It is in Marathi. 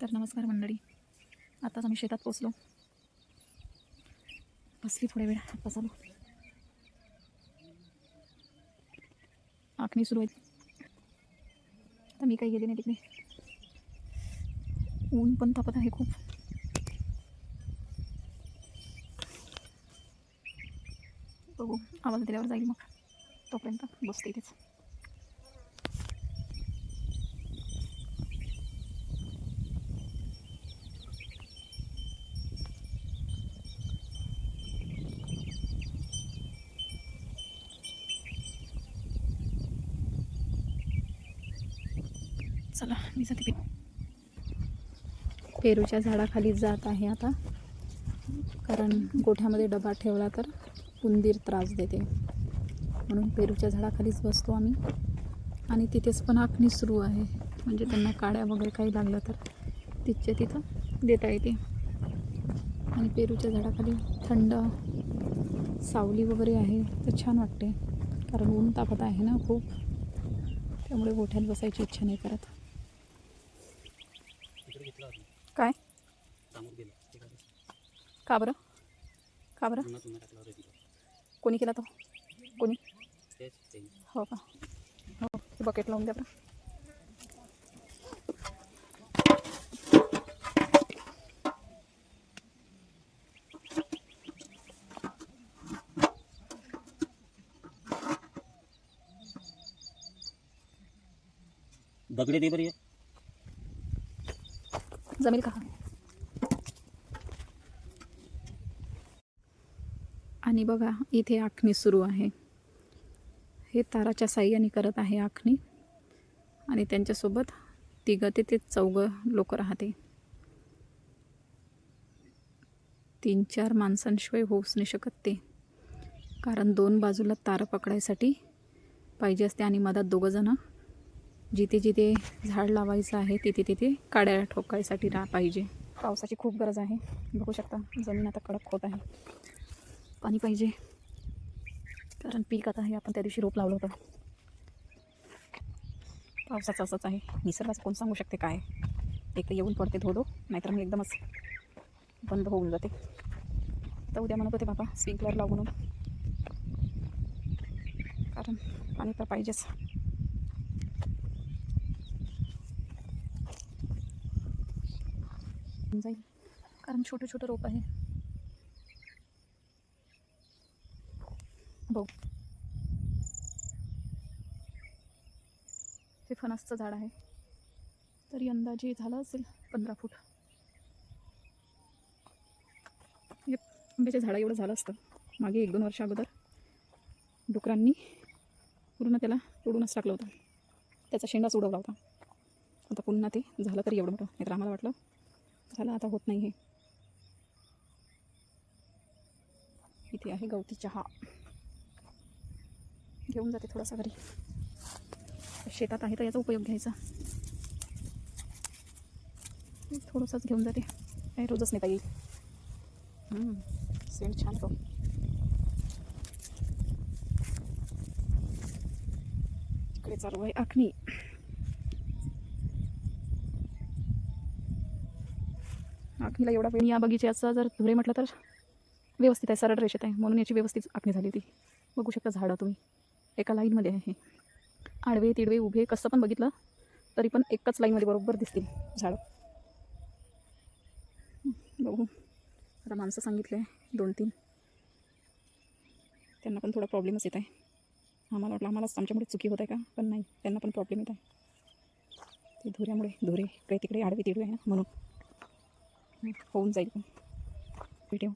तर नमस्कार मंडळी. आताच आम्ही शेतात पोचलो बसली थोड्या वेळ आता चालू. आखणी सुरू आहेत. तर मी काही गेले नाही तिकडे. ऊन पण तापत आहे खूप. बघू आवाज दिल्यावर जाईल मग. तोपर्यंत बसते इथेच. चला मी जाते. पे- पेरूच्या झाडाखाली जात आहे आता. कारण गोठ्यामध्ये डबा ठेवला तर उंदीर त्रास देते. म्हणून पेरूच्या झाडाखालीच बसतो आम्ही. आणि तिथेच पण आखणी सुरू आहे. म्हणजे त्यांना काड्या वगैरे काही लागलं तर तिथच्या तिथं देता येते. आणि पेरूच्या झाडाखाली थंड सावली वगैरे आहे तर छान वाटते. कारण ऊन तापत आहे ना खूप. त्यामुळे गोठ्यात बसायची इच्छा नाही करत. काय? समोर गेला ते काय का बरं? का बरं? पुन्हा पुन्हा टाकला होता तिथं कोणी केला तो? कोणी? तेच ते हो का? हो ते बकेट लावून द्या बरं. दगडे दे बरं हे. जमेल का आणि बघा इथे आखणी सुरू आहे. हे ताराच्या साह्याने करत आहे आखणी. आणि त्यांच्यासोबत तिघं ते ते चौघं लोक राहते. तीन चार माणसांशिवाय होऊच नाही शकत ते. कारण दोन बाजूला तार पकडायसाठी पाहिजे असते आणि मधात दोघंजणं जिथे जिथे झाड लावायचं आहे तिथे तिथे काड्या ठोकायसाठी रा पाहिजे. पावसाची खूप गरज आहे. बघू शकता जमीन आता कडक होत आहे. पाणी पाहिजे. कारण पीक आता हे आपण त्या दिवशी रोप लावलं होतं. पावसाचं असंच आहे. निसर्गाचं कोण सांगू शकते काय? एक तर येऊन पडते धोधो नाहीतर मग एकदमच बंद होऊन जाते. तर उद्या म्हणत होते बाबा स्प्रिंकलर लावून कारण पाणी तर पाहिजेच. जाईल. कारण छोटं छोटं रोप आहे. बघ. हे फणसचं झाड आहे. तरी अंदाजे झालं असेल पंधरा फूट. हे आंब्याच्या झाडा एवढं झालं असतं. मागे एक दोन वर्षा अगोदर डुकरांनी पूर्ण त्याला तोडूनच टाकलं होतं. त्याचा शेंडाच उडवला होता. आता पुन्हा ते झालं तरी एवढं मोठं. नाहीतर आम्हाला वाटलं झालं आता होत नाही आहे इथे आहे गवती चहा. घेऊन जाते थोडासा घरी. शेतात आहे तर याचा उपयोग घ्यायचा. थोडंसंच घेऊन जाते. काही रोजच नेता येईल. सेंट छान तो. इकडे चालू आहे आखणी. हिला एवढा वेळ. या बगीच्याचा जर धुळे म्हटलं तर व्यवस्थित आहे सरळ रेषेत आहे. म्हणून याची व्यवस्थित आखणी झाली होती. बघू शकता झाडं तुम्ही. एका लाईनमध्ये आहे आडवे तिडवे उभे कसं पण बघितलं तरी पण एकच लाईनमध्ये बरोबर दिसतील झाडं. बघू. आता माणसं सांगितले दोन तीन त्यांना पण थोडा प्रॉब्लेमच येत आहे. आम्हाला वाटलं आम्हालाच आमच्यामुळे चुकी होत आहे का? पण नाही त्यांना पण प्रॉब्लेम येत आहे. ते धुऱ्यामुळे धुरे इकडे तिकडे आडवे तिडवे आहे ना म्हणून. होऊन जाईल. व्हिडिओ